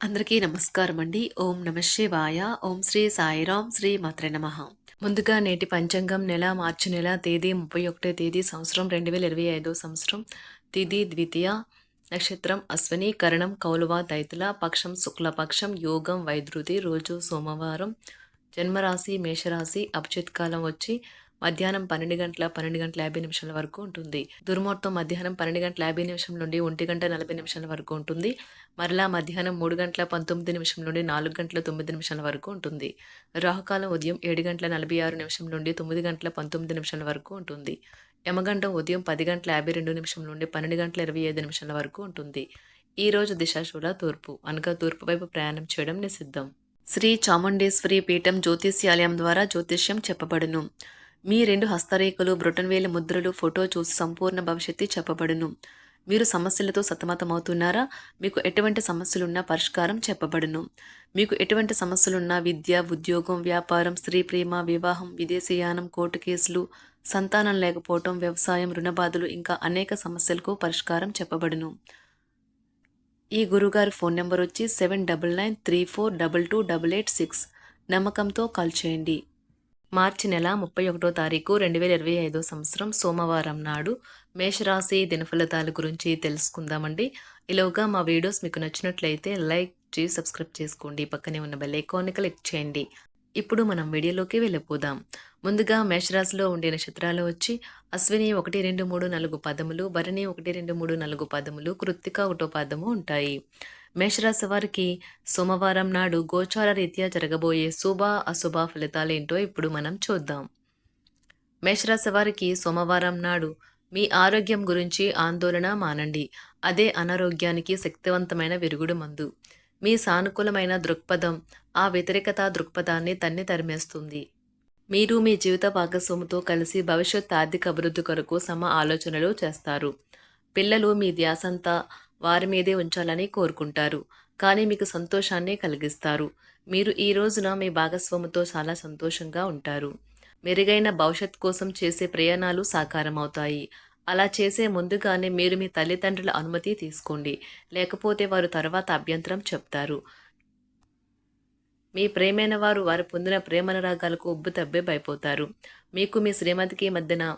అందరికీ నమస్కారం అండి ఓం నమ శివాయ. ఓం శ్రీ సాయిరాం శ్రీ మాత్ర నమ. ముందుగా నేటి పంచాంగం నెల మార్చి నెల తేదీ ముప్పై ఒకటో తేదీ సంవత్సరం రెండు వేల ఇరవై ఐదో సంవత్సరం. తిథి ద్వితీయ నక్షత్రం అశ్వని కరణం కౌలువ దైతుల పక్షం శుక్లపక్షం యోగం వైద్యుతి రోజు సోమవారం జన్మరాశి మేషరాశి అభిజిత్ కాలం వచ్చి మధ్యాహ్నం పన్నెండు గంటల పన్నెండు గంటల యాభై నిమిషాల వరకు ఉంటుంది. దుర్ముహూర్తం మధ్యాహ్నం పన్నెండు గంటల యాభై నిమిషం నుండి ఒంటి గంట నలభై నిమిషాల వరకు ఉంటుంది. మరలా మధ్యాహ్నం మూడు గంటల పంతొమ్మిది నిమిషం నుండి నాలుగు గంటల తొమ్మిది నిమిషాల వరకు ఉంటుంది. రాహుకాలం ఉదయం ఏడు గంటల నలభై ఆరు నిమిషం నుండి తొమ్మిది గంటల పంతొమ్మిది నిమిషాల వరకు ఉంటుంది. యమగండం ఉదయం పది గంటల యాభై రెండు నిమిషం నుండి పన్నెండు గంటల ఇరవై ఐదు నిమిషాల వరకు ఉంటుంది. ఈ రోజు దిశాశూల తూర్పు. అనగా తూర్పు వైపు ప్రయాణం చేయడం నిషిద్ధం. శ్రీ చాముండేశ్వరి పీఠం జ్యోతిష్యాలయం ద్వారా జ్యోతిష్యం చెప్పబడును. మీ రెండు హస్తరేఖలు బ్రొటన్వేల ముద్రలు ఫోటో చూసి సంపూర్ణ భవిష్యత్తు చెప్పబడును. మీరు సమస్యలతో సతమతమవుతున్నారా? మీకు ఎటువంటి సమస్యలున్నా పరిష్కారం చెప్పబడును. మీకు ఎటువంటి సమస్యలున్నా విద్య ఉద్యోగం వ్యాపారం స్త్రీ ప్రేమ వివాహం విదేశీయానం కోర్టు కేసులు సంతానం లేకపోవటం వ్యవసాయం రుణబాధలు ఇంకా అనేక సమస్యలకు పరిష్కారం చెప్పబడును. ఈ గురుగారి ఫోన్ నెంబర్ వచ్చి seven double nine three four double two double eight six. నమ్మకంతో కాల్ చేయండి. మార్చి నెల ముప్పై ఒకటో తారీఖు రెండు వేల ఇరవై ఐదో సంవత్సరం సోమవారం నాడు మేషరాశి దినఫలితాల గురించి తెలుసుకుందామండి. ఇలాగా మా వీడియోస్ మీకు నచ్చినట్లయితే లైక్ చేసి సబ్స్క్రైబ్ చేసుకోండి. పక్కనే ఉన్న బెల్ ఐకాన్ని క్లిక్ చేయండి. ఇప్పుడు మనం వీడియోలోకి వెళ్ళిపోదాం. ముందుగా మేషరాశిలో ఉండే నక్షత్రాలు వచ్చి అశ్విని ఒకటి రెండు మూడు నాలుగు పదములు భరణి ఒకటి రెండు మూడు నాలుగు పదములు కృత్తిక ఒకటో పదము ఉంటాయి. మేషరాశి వారికి సోమవారం నాడు గోచార రీత్యా జరగబోయే శుభ అశుభ ఫలితాలేంటో ఇప్పుడు మనం చూద్దాం. మేషరాశి వారికి సోమవారం నాడు మీ ఆరోగ్యం గురించి ఆందోళన మానండి. అదే అనారోగ్యానికి శక్తివంతమైన విరుగుడు మందు. మీ సానుకూలమైన దృక్పథం ఆ వ్యతిరేకత దృక్పథాన్ని తన్ని తరిమేస్తుంది. మీరు మీ జీవిత భాగస్వామితో కలిసి భవిష్యత్ ఆర్థిక అభివృద్ధి కొరకు సమ ఆలోచనలు చేస్తారు. పిల్లలు మీ ధ్యాసంతా వారి మీదే ఉంచాలని కోరుకుంటారు. కానీ మీకు సంతోషాన్ని కలిగిస్తారు. మీరు ఈ రోజున మీ భాగస్వామితో చాలా సంతోషంగా ఉంటారు. మెరుగైన భవిష్యత్ కోసం చేసే ప్రయాణాలు సాకారమవుతాయి. అలా చేసే ముందుగానే మీరు మీ తల్లిదండ్రుల అనుమతి తీసుకోండి. లేకపోతే వారు తర్వాత అభ్యంతరం చెప్తారు. మీ ప్రేమైన వారు వారు పొందిన ప్రేమనురాగాలకు ఉబ్బు తబ్బే భయపోతారు. మీకు మీ శ్రీమతికి మధ్యన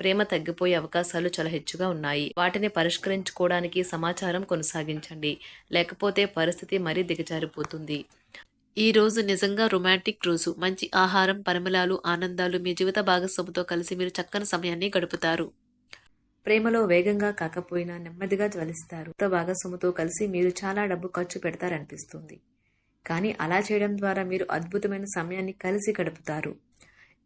ప్రేమ తగ్గిపోయే అవకాశాలు చాలా హెచ్చుగా ఉన్నాయి. వాటిని పరిష్కరించుకోవడానికి సమాచారం కొనసాగించండి. లేకపోతే పరిస్థితి మరీ దిగజారిపోతుంది. ఈ రోజు నిజంగా రొమాంటిక్ రోజు. మంచి ఆహారం పరిమళాలు ఆనందాలు మీ జీవిత భాగస్వామితో కలిసి మీరు చక్కని సమయాన్ని గడుపుతారు. ప్రేమలో వేగంగా కాకపోయినా నెమ్మదిగా జ్వలిస్తారు. కొత్త భాగస్వామితో కలిసి మీరు చాలా డబ్బు ఖర్చు పెడతారనిపిస్తుంది. కానీ అలా చేయడం ద్వారా మీరు అద్భుతమైన సమయాన్ని కలిసి గడుపుతారు.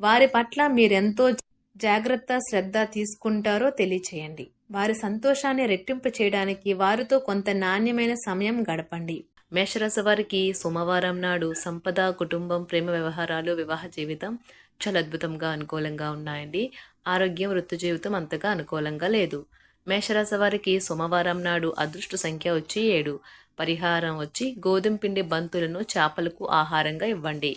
వారి పట్ల మీరెంతో జాగ్రత్త శ్రద్ధ తీసుకుంటారో తెలియచేయండి. వారి సంతోషాన్ని రెట్టింపు చేయడానికి వారితో కొంత నాణ్యమైన సమయం గడపండి. మేషరాశి వారికి సోమవారం నాడు సంపద కుటుంబం ప్రేమ వ్యవహారాలు వివాహ జీవితం చాలా అద్భుతంగా అనుకూలంగా ఉన్నాయండి. ఆరోగ్యం వృత్తి జీవితం అంతగా అనుకూలంగా లేదు. మేషరాశి వారికి సోమవారం నాడు అదృష్ట సంఖ్య వచ్చి ఏడు. పరిహారం వచ్చి గోధుమ పిండి బంతులను చేపలకు ఆహారంగా ఇవ్వండి.